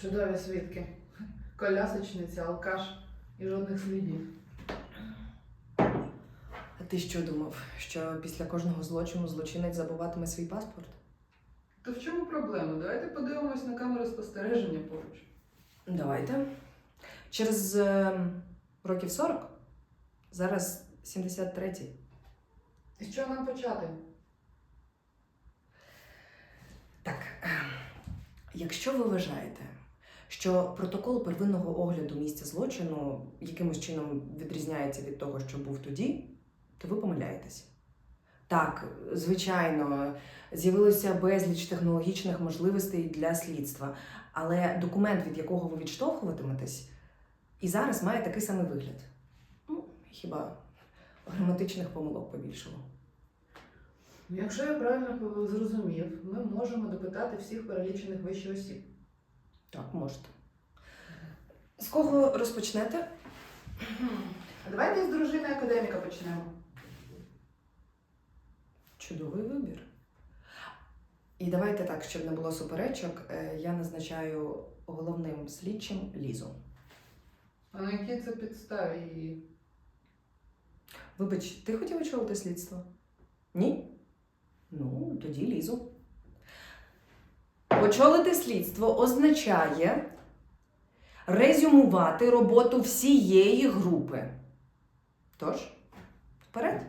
Чудові свідки. Колясочниця, алкаш і жодних слідів. А ти що думав, що після кожного злочину злочинець забуватиме свій паспорт? То в чому проблема? Давайте подивимось на камеру спостереження поруч. Давайте. Через е, років 40, зараз 73-й. І з чого нам почати? Так, е, якщо ви вважаєте, що протокол первинного огляду місця злочину якимось чином відрізняється від того, що був тоді, то ви помиляєтесь. Так, звичайно, з'явилося безліч технологічних можливостей для слідства, але документ, від якого ви відштовхуватиметесь, і зараз має такий самий вигляд. Ну, хіба граматичних помилок побільшало. Якщо я правильно зрозумів, ми можемо допитати всіх перелічених вище осіб. Так, можете. З кого розпочнете? Давайте з дружини академіка почнемо. Чудовий вибір. І давайте так, щоб не було суперечок, е, я назначаю головним слідчим Лізу. А на якій це підставі її? Вибач, ти хотів очолити слідство? Ні? Ну, тоді Лізу. Очолити слідство означає резюмувати роботу всієї групи. Тож, вперед.